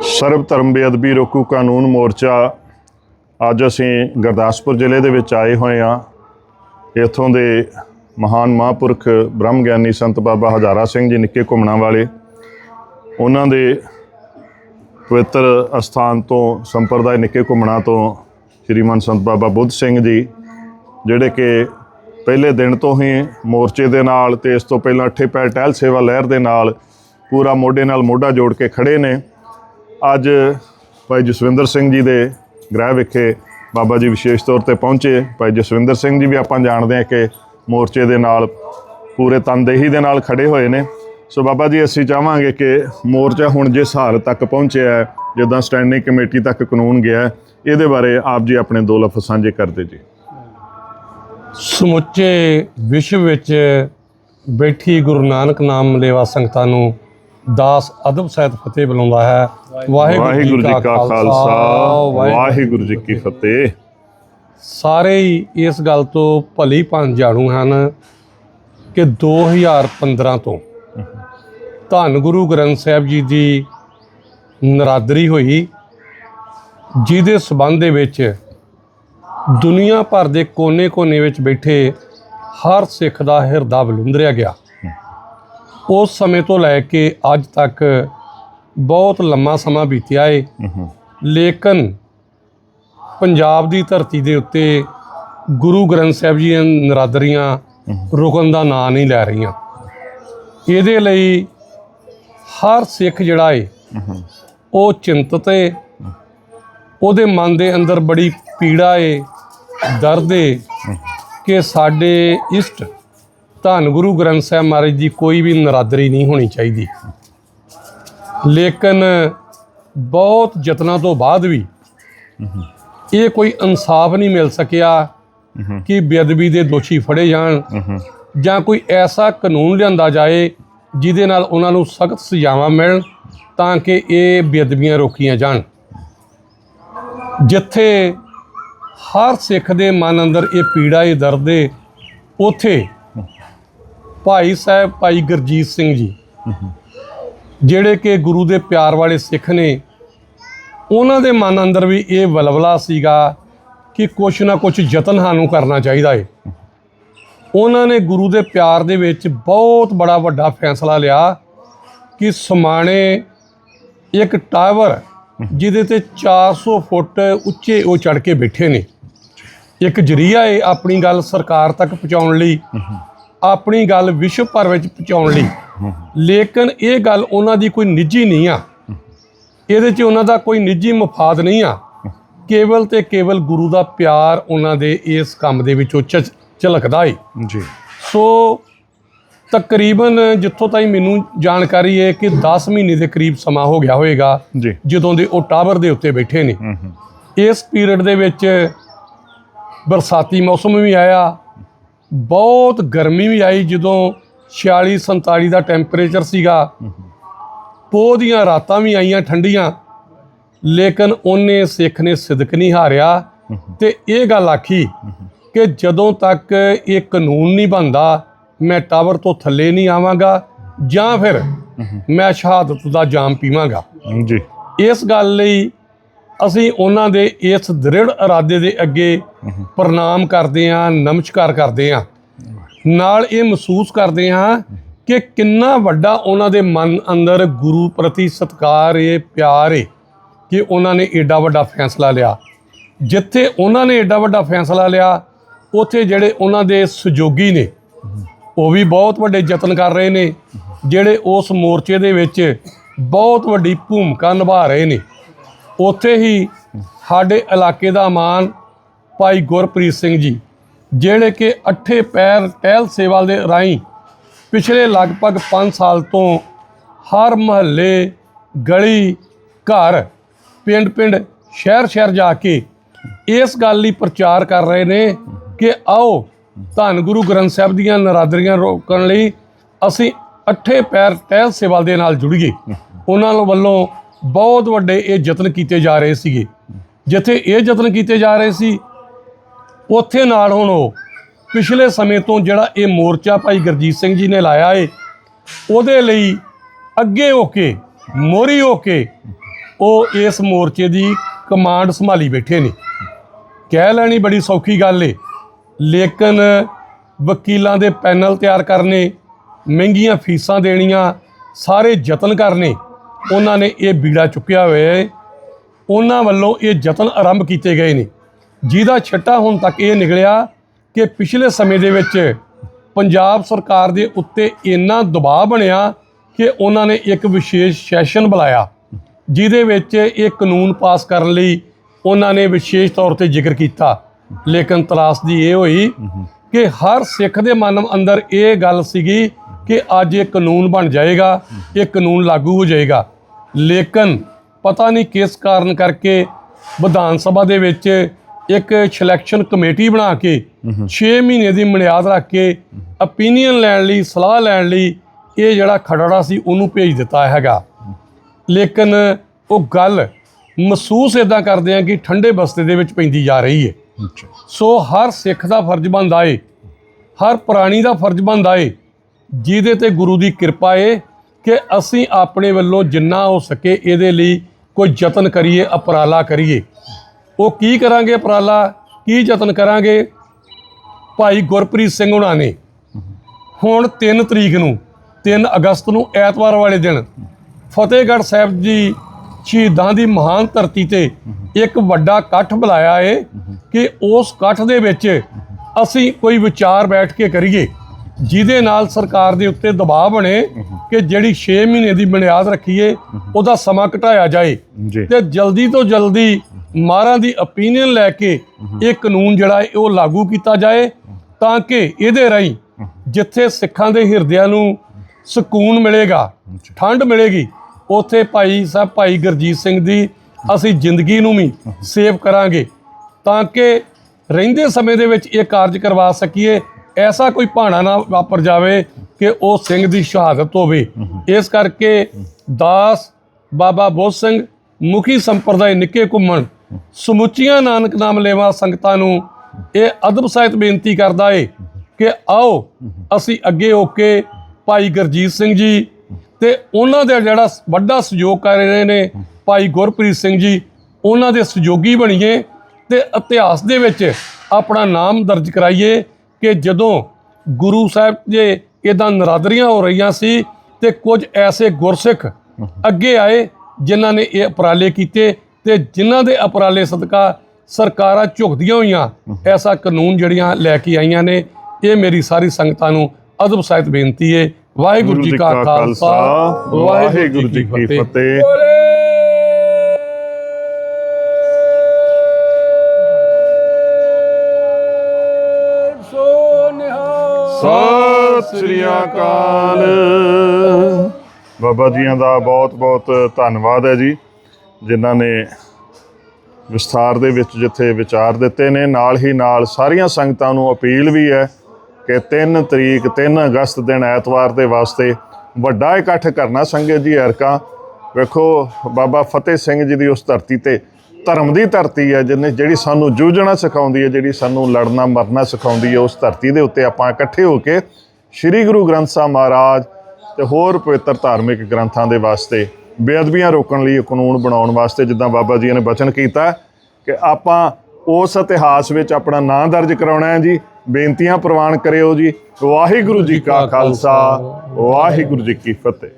ਸਰਬ ਧਰਮ ਬੇਅਦਬੀ ਰੋਕੂ ਕਾਨੂੰਨ ਮੋਰਚਾ ਅੱਜ ਅਸੀਂ ਗੁਰਦਾਸਪੁਰ ਜ਼ਿਲ੍ਹੇ ਦੇ ਵਿੱਚ ਆਏ ਹੋਏ ਹਾਂ। ਇੱਥੋਂ ਦੇ ਮਹਾਨ ਮਹਾਂਪੁਰਖ ਬ੍ਰਹਮ ਗਿਆਨੀ ਸੰਤ ਬਾਬਾ ਹਜ਼ਾਰਾ ਸਿੰਘ ਜੀ ਨਿੱਕੇ ਘੁੰਮਣਾ ਵਾਲੇ। ਉਹਨਾਂ ਦੇ ਪਵਿੱਤਰ ਅਸਥਾਨ ਤੋਂ ਸੰਪਰਦਾਇ ਨਿੱਕੇ ਘੁੰਮਣਾ ਤੋਂ ਸ਼੍ਰੀਮਾਨ ਸੰਤ ਬਾਬਾ ਬੁੱਧ ਸਿੰਘ ਜੀ, ਜਿਹੜੇ ਕਿ ਪਹਿਲੇ ਦਿਨ ਤੋਂ ਹੀ ਮੋਰਚੇ ਦੇ ਨਾਲ ਤੇ ਇਸ ਤੋਂ ਪਹਿਲਾਂ ਅੱਠੇ ਪੈਰ ਟਹਿਲ ਸੇਵਾ ਲਹਿਰ ਦੇ ਨਾਲ ਪੂਰਾ ਮੋਢੇ ਨਾਲ ਮੋਢਾ ਜੋੜ ਕੇ ਖੜੇ ਨੇ। ਅੱਜ ਭਾਈ ਜਸਵਿੰਦਰ ਸਿੰਘ ਜੀ ਦੇ ਗ੍ਰਹਿ ਵਿਖੇ ਬਾਬਾ ਜੀ ਵਿਸ਼ੇਸ਼ ਤੌਰ ਤੇ ਪਹੁੰਚੇ। ਭਾਈ ਜਸਵਿੰਦਰ ਸਿੰਘ ਜੀ ਵੀ ਆਪਾਂ ਜਾਣਦੇ ਹਾਂ ਕਿ ਮੋਰਚੇ ਦੇ ਨਾਲ, ਪੂਰੇ ਤਨਦੇਹੀ ਦੇ ਨਾਲ ਖੜੇ ਹੋਏ ਨੇ। ਸੋ ਬਾਬਾ ਜੀ, ਅਸੀਂ ਚਾਹਾਂਗੇ ਕਿ ਮੋਰਚਾ ਹੁਣ ਜਿਸ ਹਾਲ ਤੱਕ ਪਹੁੰਚਿਆ ਹੈ, ਜਿੱਦਾਂ ਸਟੈਂਡਿੰਗ ਕਮੇਟੀ ਤੱਕ ਕਾਨੂੰਨ ਗਿਆ ਇਹਦੇ ਬਾਰੇ ਆਪ ਜੀ ਆਪਣੇ ਦੋ ਲਫ਼ਜ਼ ਸਾਂਝੇ ਕਰਦੇ ਜੀ। ਸਮੁੱਚੇ ਵਿਸ਼ਵ ਵਿੱਚ ਬੈਠੀ ਗੁਰੂ ਨਾਨਕ ਨਾਮ ਲੇਵਾ ਸੰਗਤਾਂ ਨੂੰ ਦਾਸ ਅਦਬ ਸਹਿਤ ਫਤਿਹ ਬੁਲਾਉਂਦਾ ਹੈ। ਵਾਹਿਗੁਰੂ ਜੀ ਕਾ ਖਾਲਸਾ। ਵਾਹਿਗੁਰੂ ਜੀ ਕੀ ਫਤਿਹ। ਸਾਰੇ ਹੀ ਇਸ ਗੱਲ ਤੋਂ ਭਲੀ ਭਾਂਤ ਜਾਣੂ ਹਨ ਕਿ 2015 ਤੋਂ ਧੰਨ ਗੁਰੂ ਗ੍ਰੰਥ ਸਾਹਿਬ ਜੀ ਦੀ ਨਰਾਦਰੀ ਹੋਈ ਜਿਹਦੇ ਸਬੰਧ ਦੇ ਵਿੱਚ ਦੁਨੀਆ ਭਰ ਦੇ ਕੋਨੇ-ਕੋਨੇ ਵਿੱਚ ਬੈਠੇ ਹਰ ਸਿੱਖ ਦਾ ਹਿਰਦਾ ਬਲੁੰਦਰਿਆ ਗਿਆ। ਉਸ ਸਮੇਂ ਤੋਂ ਲੈ ਕੇ ਅੱਜ ਤੱਕ ਬਹੁਤ ਲੰਮਾ ਸਮਾਂ ਬੀਤਿਆ ਏ। ਲੇਕਿਨ ਪੰਜਾਬ ਦੀ ਧਰਤੀ ਦੇ ਉੱਤੇ ਗੁਰੂ ਗ੍ਰੰਥ ਸਾਹਿਬ ਜੀ ਦੀਆਂ ਨਰਾਦਰੀਆਂ ਰੁਕਣ ਦਾ ਨਾਂ ਨਹੀਂ ਲੈ ਰਹੀਆਂ। ਇਹਦੇ ਲਈ ਹਰ ਸਿੱਖ ਜਿਹੜਾ ਏ ਉਹ ਚਿੰਤਤ ਏ। ਉਹਦੇ ਮਨ ਦੇ ਅੰਦਰ ਬੜੀ ਪੀੜਾ ਏ ਦਰਦ ਏ ਕਿ ਸਾਡੇ ਇਸ਼ਟ ਧੰਨ ਗੁਰੂ ਗ੍ਰੰਥ ਸਾਹਿਬ ਮਹਾਰਾਜ ਦੀ ਕੋਈ ਵੀ ਨਰਾਦਰੀ ਨਹੀਂ ਹੋਣੀ ਚਾਹੀਦੀ। ਲੇਕਿਨ ਬਹੁਤ ਯਤਨਾਂ ਤੋਂ ਬਾਅਦ ਵੀ ਇਹ ਕੋਈ ਇਨਸਾਫ ਨਹੀਂ ਮਿਲ ਸਕਿਆ ਕਿ ਬੇਅਦਬੀ ਦੇ ਦੋਸ਼ੀ ਫੜੇ ਜਾਣ ਜਾਂ ਕੋਈ ਐਸਾ ਕਾਨੂੰਨ ਲਿਆਂਦਾ ਜਾਏ ਜਿਹਦੇ ਨਾਲ ਉਹਨਾਂ ਨੂੰ ਸਖਤ ਸਜ਼ਾਵਾਂ ਮਿਲਣ ਤਾਂ ਕਿ ਇਹ ਬੇਅਦਬੀਆਂ ਰੋਕੀਆਂ ਜਾਣ। ਜਿੱਥੇ ਹਰ ਸਿੱਖ ਦੇ ਮਨ ਅੰਦਰ ਇਹ ਪੀੜਾ, ਇਹ ਦਰਦ ਏ ਉਥੇ ਭਾਈ ਸਾਹਿਬ ਭਾਈ ਗੁਰਜੀਤ ਸਿੰਘ ਜੀ ਜਿਹੜੇ ਕਿ ਗੁਰੂ ਦੇ ਪਿਆਰ ਵਾਲੇ ਸਿੱਖ ਨੇ ਉਹਨਾਂ ਦੇ ਮਨ ਅੰਦਰ ਵੀ ਇਹ ਵਲਵਲਾ ਸੀਗਾ ਕਿ ਕੁਛ ਨਾ ਕੁਛ ਯਤਨ ਸਾਨੂੰ ਕਰਨਾ ਚਾਹੀਦਾ ਏ। ਉਹਨਾਂ ਨੇ ਗੁਰੂ ਦੇ ਪਿਆਰ ਦੇ ਵਿੱਚ ਬਹੁਤ ਬੜਾ ਵੱਡਾ ਫੈਸਲਾ ਲਿਆ ਕਿ ਸਮਾਣੇ ਇੱਕ ਟਾਵਰ ਜਿਹਦੇ ਤੇ 400 ਫੁੱਟ ਉੱਚੇ ਉਹ ਚੜ ਕੇ ਬੈਠੇ ਨੇ। ਇੱਕ ਜਰੀਆ ਏ ਆਪਣੀ ਗੱਲ ਸਰਕਾਰ ਤੱਕ ਪਹੁੰਚਾਉਣ ਲਈ। ਆਪਣੀ ਗੱਲ ਵਿਸ਼ਵ ਭਰ ਵਿੱਚ ਪਹੁੰਚਾਉਣ ਲਈ। ਲੇਕਿਨ ਇਹ ਗੱਲ ਉਹਨਾਂ ਦੀ ਕੋਈ ਨਿੱਜੀ ਨਹੀਂ ਆ। ਇਹਦੇ 'ਚ ਉਹਨਾਂ ਦਾ ਕੋਈ ਨਿੱਜੀ ਮਫਾਦ ਨਹੀਂ ਆ। ਕੇਵਲ ਤੇ ਕੇਵਲ ਗੁਰੂ ਦਾ ਪਿਆਰ ਉਹਨਾਂ ਦੇ ਇਸ ਕੰਮ ਦੇ ਵਿੱਚੋਂ ਝਲਕਦਾ ਏ। ਜੀ। ਸੋ ਤਕਰੀਬਨ ਜਿੱਥੋਂ ਤਾਈਂ ਮੈਨੂੰ ਜਾਣਕਾਰੀ ਹੈ ਕਿ 10 ਮਹੀਨੇ ਦੇ ਕਰੀਬ ਸਮਾਂ ਹੋ ਗਿਆ ਹੋਵੇਗਾ ਜਦੋਂ ਦੇ ਉਹ ਟਾਵਰ ਦੇ ਉੱਤੇ ਬੈਠੇ ਨੇ। ਇਸ ਪੀਰੀਅਡ ਦੇ ਵਿੱਚ ਬਰਸਾਤੀ ਮੌਸਮ ਵੀ ਆਇਆ। ਬਹੁਤ ਗਰਮੀ ਵੀ ਆਈ ਜਦੋਂ 46 47 ਦਾ ਟੈਂਪਰੇਚਰ ਸੀਗਾ। ਪੋਹ ਦੀਆਂ ਰਾਤਾਂ ਵੀ ਆਈਆਂ ਠੰਡੀਆਂ ਲੇਕਿਨ ਉਹਨੇ ਸਿੱਖ ਨੇ ਸਿਦਕ ਨਹੀਂ ਹਾਰਿਆ। ਤੇ ਇਹ ਗੱਲ ਆਖੀ ਕਿ ਜਦੋਂ ਤੱਕ ਇਹ ਕਾਨੂੰਨ ਨਹੀਂ ਬਣਦਾ ਮੈਂ ਟਾਵਰ ਤੋਂ ਥੱਲੇ ਨਹੀਂ ਆਵਾਂਗਾ ਜਾਂ ਫਿਰ ਮੈਂ ਸ਼ਹਾਦਤ ਦਾ ਜਾਮ ਪੀਵਾਂਗਾ। ਜੀ। ਇਸ ਗੱਲ ਲਈ ਅਸੀਂ ਉਹਨਾਂ ਦੇ ਇਸ ਦ੍ਰਿੜ ਇਰਾਦੇ ਦੇ ਅੱਗੇ ਪ੍ਰਣਾਮ ਕਰਦੇ ਹਾਂ, ਨਮਸਕਾਰ ਕਰਦੇ ਹਾਂ। ਨਾਲ ਇਹ ਮਹਿਸੂਸ ਕਰਦੇ ਹਾਂ ਕਿ ਕਿੰਨਾ ਵੱਡਾ ਉਹਨਾਂ ਦੇ ਮਨ ਅੰਦਰ ਗੁਰੂ ਪ੍ਰਤੀ ਸਤਿਕਾਰ ਏ, ਪਿਆਰ ਏ ਕਿ ਉਹਨਾਂ ਨੇ ਏਡਾ ਵੱਡਾ ਫੈਸਲਾ ਲਿਆ। ਜਿੱਥੇ ਉਹਨਾਂ ਨੇ ਏਡਾ ਵੱਡਾ ਫੈਸਲਾ ਲਿਆ, ਉੱਥੇ ਜਿਹੜੇ ਉਹਨਾਂ ਦੇ ਸਹਿਯੋਗੀ ਨੇ, ਉਹ ਵੀ ਬਹੁਤ ਵੱਡੇ ਯਤਨ ਕਰ ਰਹੇ ਨੇ, ਜਿਹੜੇ ਉਸ ਮੋਰਚੇ ਦੇ ਵਿੱਚ ਬਹੁਤ ਵੱਡੀ ਭੂਮਿਕਾ ਨਿਭਾ ਰਹੇ ਨੇ। ਉੱਥੇ ਹੀ ਸਾਡੇ ਇਲਾਕੇ ਦਾ ਮਾਨ ਭਾਈ ਗੁਰਪ੍ਰੀਤ ਸਿੰਘ ਜੀ, ਜਿਹੜੇ ਕਿ ਅੱਠੇ ਪੈਰ ਟਹਿਲ ਸੇਵਾ ਦੇ ਰਾਹੀਂ ਪਿਛਲੇ ਲਗਭਗ 5 ਸਾਲ ਤੋਂ ਹਰ ਮਹੱਲੇ, ਗਲੀ, ਘਰ, ਪਿੰਡ ਪਿੰਡ, ਸ਼ਹਿਰ ਸ਼ਹਿਰ ਜਾ ਕੇ ਇਸ ਗੱਲ ਲਈ ਪ੍ਰਚਾਰ ਕਰ ਰਹੇ ਨੇ ਕਿ ਆਓ ਧੰਨ ਗੁਰੂ ਗ੍ਰੰਥ ਸਾਹਿਬ ਦੀਆਂ ਨਰਾਦਰੀਆਂ ਰੋਕਣ ਲਈ ਅਸੀਂ ਅੱਠੇ ਪੈਰ ਟਹਿਲ ਸੇਵਾ ਦੇ ਨਾਲ ਜੁੜੀਏ। ਉਹਨਾਂ ਵੱਲੋਂ ਬਹੁਤ ਵੱਡੇ ਇਹ ਯਤਨ ਕੀਤੇ ਜਾ ਰਹੇ ਸੀਗੇ। ਜਿੱਥੇ ਇਹ ਯਤਨ ਕੀਤੇ ਜਾ ਰਹੇ ਸੀ, ਉੱਥੇ ਨਾਲ ਹੁਣ ਉਹ ਪਿਛਲੇ ਸਮੇਂ ਤੋਂ ਜਿਹੜਾ ਇਹ ਮੋਰਚਾ ਭਾਈ ਗੁਰਜੀਤ ਸਿੰਘ ਜੀ ਨੇ ਲਾਇਆ ਏ, ਉਹਦੇ ਲਈ ਅੱਗੇ ਹੋ ਕੇ ਮੋਰੀ ਹੋ ਕੇ ਉਹ ਇਸ ਮੋਰਚੇ ਦੀ ਕਮਾਂਡ ਸੰਭਾਲੀ ਬੈਠੇ ਨੇ। ਕਹਿ ਲੈਣੀ ਬੜੀ ਸੌਖੀ ਗੱਲ ਏ, ਲੇਕਿਨ ਵਕੀਲਾਂ ਦੇ ਪੈਨਲ ਤਿਆਰ ਕਰਨੇ, ਮਹਿੰਗੀਆਂ ਫੀਸਾਂ ਦੇਣੀਆਂ, ਸਾਰੇ ਯਤਨ ਕਰਨੇ ਉਹਨਾਂ ਨੇ ਇਹ ਬੀੜਾ ਚੁੱਕਿਆ ਹੋਇਆ ਹੈ। ਉਹਨਾਂ ਵੱਲੋਂ ਇਹ ਯਤਨ ਆਰੰਭ ਕੀਤੇ ਗਏ ਨੇ। ਜਿਹਦਾ ਛੱਟਾ ਹੁਣ ਤੱਕ ਇਹ ਨਿਕਲਿਆ ਕਿ ਪਿਛਲੇ ਸਮੇਂ ਦੇ ਵਿੱਚ ਪੰਜਾਬ ਸਰਕਾਰ ਦੇ ਉੱਤੇ ਇੰਨਾ ਦਬਾਅ ਬਣਿਆ ਕਿ ਉਹਨਾਂ ਨੇ ਇੱਕ ਵਿਸ਼ੇਸ਼ ਸੈਸ਼ਨ ਬੁਲਾਇਆ, ਜਿਹਦੇ ਵਿੱਚ ਇਹ ਕਾਨੂੰਨ ਪਾਸ ਕਰਨ ਲਈ ਉਹਨਾਂ ਨੇ ਵਿਸ਼ੇਸ਼ ਤੌਰ ਤੇ ਜ਼ਿਕਰ ਕੀਤਾ। ਲੇਕਿਨ ਤਰਾਸਦੀ ਇਹ ਹੋਈ ਕਿ ਹਰ ਸਿੱਖ ਦੇ ਮਨ ਅੰਦਰ ਇਹ ਗੱਲ ਸੀਗੀ ਕਿ ਅੱਜ ਇਹ ਕਾਨੂੰਨ ਬਣ ਜਾਏਗਾ, ਇਹ ਕਾਨੂੰਨ ਲਾਗੂ ਹੋ ਜਾਏਗਾ। ਲੇਕਿਨ ਪਤਾ ਨਹੀਂ ਕਿਸ ਕਾਰਨ ਕਰਕੇ ਵਿਧਾਨ ਸਭਾ ਦੇ ਵਿੱਚ ਇੱਕ ਸਿਲੈਕਸ਼ਨ ਕਮੇਟੀ ਬਣਾ ਕੇ 6 ਮਹੀਨੇ ਦੀ ਮਿਆਦ ਰੱਖ ਕੇ opinion ਲੈਣ ਲਈ ਸਲਾਹ ਲੈਣ ਲਈ ਇਹ ਜਿਹੜਾ ਖੜੜਾ ਸੀ ਉਹਨੂੰ ਭੇਜ ਦਿੱਤਾ ਹੈਗਾ। ਲੇਕਿਨ ਉਹ ਗੱਲ ਮਹਿਸੂਸ ਇਦਾਂ ਕਰਦੇ ਆ ਕਿ ਠੰਡੇ ਬਸਤੇ ਦੇ ਵਿੱਚ ਪੈਂਦੀ ਜਾ ਰਹੀ ਹੈ ਸੋ ਹਰ ਸਿੱਖ ਦਾ ਫਰਜ਼ ਬਣਦਾ ਏ ਹਰ ਪ੍ਰਾਣੀ ਦਾ ਫਰਜ਼ ਬਣਦਾ ਏ ਜਿਹਦੇ ਤੇ ਗੁਰੂ ਦੀ ਕਿਰਪਾ ਏ ਕਿ ਅਸੀਂ ਆਪਣੇ ਵੱਲੋਂ ਜਿੰਨਾ ਹੋ ਸਕੇ ਇਹਦੇ ਲਈ ਕੋਈ ਯਤਨ ਕਰੀਏ, ਅਪਰਾਲਾ ਕਰੀਏ। ਉਹ ਕੀ ਕਰਾਂਗੇ ਅਪਰਾਲਾ? ਕੀ ਯਤਨ ਕਰਾਂਗੇ? ਭਾਈ ਗੁਰਪ੍ਰੀਤ ਸਿੰਘ ਉਹਨਾਂ ਨੇ। ਹੁਣ 3 ਤਰੀਕ ਨੂੰ 3 ਅਗਸਤ ਨੂੰ ਐਤਵਾਰ ਵਾਲੇ ਦਿਨ ਫਤਿਹਗੜ੍ਹ ਸਾਹਿਬ ਜੀ ਸ਼ਹੀਦਾਂ ਦੀ ਮਹਾਨ ਧਰਤੀ ਤੇ ਇੱਕ ਵੱਡਾ ਇਕੱਠ ਬੁਲਾਇਆ ਏ ਕਿ ਉਸ ਇਕੱਠ ਦੇ ਵਿੱਚ ਅਸੀਂ ਕੋਈ ਵਿਚਾਰ ਬੈਠ ਕੇ ਕਰੀਏ। ਜਿਹਦੇ ਨਾਲ ਸਰਕਾਰ ਦੇ ਉੱਤੇ ਦਬਾਅ ਬਣੇ ਕਿ ਜਿਹੜੀ 6 ਮਹੀਨੇ ਦੀ ਬੁਨਿਆਦ ਰੱਖੀਏ ਉਹਦਾ ਸਮਾਂ ਘਟਾਇਆ ਜਾਏ। ਤੇ ਜਲਦੀ ਤੋਂ ਜਲਦੀ ਮਾਰਾਂ ਦੀ opinion ਲੈ ਕੇ ਇਹ ਕਾਨੂੰਨ ਜਿਹੜਾ ਹੈ ਉਹ ਲਾਗੂ ਕੀਤਾ ਜਾਏ ਤਾਂ ਕਿ ਇਹਦੇ ਰਾਹੀਂ ਜਿੱਥੇ ਸਿੱਖਾਂ ਦੇ ਹਿਰਦਿਆਂ ਨੂੰ ਸਕੂਨ ਮਿਲੇਗਾ ਠੰਡ ਮਿਲੇਗੀ ਉੱਥੇ ਭਾਈ ਸਾਹਿਬ ਭਾਈ ਗੁਰਜੀਤ ਸਿੰਘ ਦੀ ਅਸੀਂ ਜ਼ਿੰਦਗੀ ਨੂੰ ਵੀ ਸੇਵ ਕਰਾਂਗੇ ਤਾਂ ਕਿ ਰਹਿੰਦੇ ਸਮੇਂ ਦੇ ਵਿੱਚ ਇਹ ਕਾਰਜ ਕਰਵਾ ਸਕੀਏ। ਐਸਾ ਕੋਈ ਭਾਣਾ ਨਾ ਵਾਪਰ ਜਾਵੇ ਕਿ ਉਹ ਸਿੰਘ ਦੀ ਸ਼ਹਾਦਤ ਹੋਵੇ। ਇਸ ਕਰਕੇ ਦਾਸ ਬਾਬਾ ਬੋਧ ਸਿੰਘ ਮੁਖੀ ਸੰਪਰਦਾਇ ਨਿੱਕੇ ਘੁੰਮਣ, ਸਮੁੱਚੀਆਂ ਨਾਨਕ ਨਾਮ ਲੈਵਾ ਸੰਗਤਾਂ ਨੂੰ ਇਹ ਅਦਬ ਸਹਿਤ ਬੇਨਤੀ ਕਰਦਾ ਏ ਕਿ ਆਓ ਅਸੀਂ ਅੱਗੇ ਹੋ ਕੇ ਭਾਈ ਗੁਰਜੀਤ ਸਿੰਘ ਜੀ ਤੇ ਉਹਨਾਂ ਦੇ ਜਿਹੜਾ ਵੱਡਾ ਸਹਿਯੋਗ ਕਰ ਰਹੇ ਨੇ ਭਾਈ ਗੁਰਪ੍ਰੀਤ ਸਿੰਘ ਜੀ, ਉਹਨਾਂ ਦੇ ਸਹਿਯੋਗੀ ਬਣੀਏ ਤੇ ਇਤਿਹਾਸ ਦੇ ਵਿੱਚ ਆਪਣਾ ਨਾਮ ਦਰਜ ਕਰਾਈਏ ਕਿ ਜਦੋਂ ਗੁਰੂ ਸਾਹਿਬ ਦੇ ਇਦਾਂ ਨਰਾਦਰੀਆਂ ਹੋ ਰਹੀਆਂ ਸੀ ਤੇ ਕੁਝ ਐਸੇ ਗੁਰਸਿੱਖ ਅੱਗੇ ਆਏ ਜਿਨ੍ਹਾਂ ਨੇ ਇਹ ਉਪਰਾਲੇ ਕੀਤੇ ਤੇ ਜਿਨ੍ਹਾਂ ਦੇ ਉਪਰਾਲੇ ਸਦਕਾ ਸਰਕਾਰਾਂ ਝੁਕਦੀਆਂ ਹੋਈਆਂ ਐਸਾ ਕਾਨੂੰਨ ਜਿਹੜੀਆਂ ਲੈ ਕੇ ਆਈਆਂ ਨੇ ਇਹ ਮੇਰੀ ਸਾਰੀ ਸੰਗਤਾਂ ਨੂੰ ਅਦਬ ਸਾਹਿਤ ਬੇਨਤੀ ਹੈ। ਵਾਹਿਗੁਰੂ ਜੀ ਕਾ ਖਾਲਸਾ ਵਾਹਿਗੁਰੂ ਜੀ ਕੀ ਫਤਿਹ। ਸਤਿ ਸ੍ਰੀ ਅਕਾਲ। ਬਾਬਾ ਜੀਆਂ ਦਾ ਬਹੁਤ ਬਹੁਤ ਧੰਨਵਾਦ ਹੈ ਜੀ, ਜਿਨ੍ਹਾਂ ਨੇ ਵਿਸਥਾਰ ਦੇ ਵਿੱਚ ਜਿੱਥੇ ਵਿਚਾਰ ਦਿੱਤੇ ਨੇ, ਨਾਲ ਹੀ ਨਾਲ ਸਾਰੀਆਂ ਸੰਗਤਾਂ ਨੂੰ ਅਪੀਲ ਵੀ ਹੈ ਕਿ 3 ਤਰੀਕ 3 ਅਗਸਤ ਦਿਨ ਐਤਵਾਰ ਦੇ ਵਾਸਤੇ ਵੱਡਾ ਇਕੱਠ ਕਰਨਾ ਸੰਗਤ ਜੀ ਐਰਕਾ। ਵੇਖੋ, ਬਾਬਾ ਫਤਿਹ ਸਿੰਘ ਜੀ ਦੀ ਉਸ ਧਰਤੀ ਤੇ ਧਰਮ ਦੀ ਧਰਤੀ ਹੈ, ਜਿਹਨੇ ਜਿਹੜੀ ਸਾਨੂੰ ਜੂਝਣਾ ਸਿਖਾਉਂਦੀ ਹੈ, ਜਿਹੜੀ ਸਾਨੂੰ ਲੜਨਾ ਮਰਨਾ ਸਿਖਾਉਂਦੀ ਹੈ, ਉਸ ਧਰਤੀ ਦੇ ਉੱਤੇ ਆਪਾਂ ਇਕੱਠੇ ਹੋ ਕੇ ਸ੍ਰੀ ਗੁਰੂ ਗ੍ਰੰਥ ਸਾਹਿਬ ਮਹਾਰਾਜ ਤੇ ਹੋਰ ਪਵਿੱਤਰ ਧਾਰਮਿਕ ਗ੍ਰੰਥਾਂ ਦੇ ਵਾਸਤੇ ਬੇਅਦਬੀਆਂ ਰੋਕਣ ਲਈ ਕਾਨੂੰਨ ਬਣਾਉਣ ਵਾਸਤੇ ਜਿੱਦਾਂ ਬਾਬਾ ਜੀ ਨੇ ਬਚਨ ਕੀਤਾ ਕਿ ਆਪਾਂ ਉਸ ਇਤਿਹਾਸ ਵਿੱਚ ਆਪਣਾ ਨਾਂ ਦਰਜ ਕਰਾਉਣਾ ਹੈ ਜੀ, ਬੇਨਤੀਆਂ ਪ੍ਰਵਾਨ ਕਰਿਓ ਜੀ। ਵਾਹਿਗੁਰੂ ਜੀ ਕਾ ਖਾਲਸਾ, ਵਾਹਿਗੁਰੂ ਜੀ ਕੀ ਫਤਿਹ।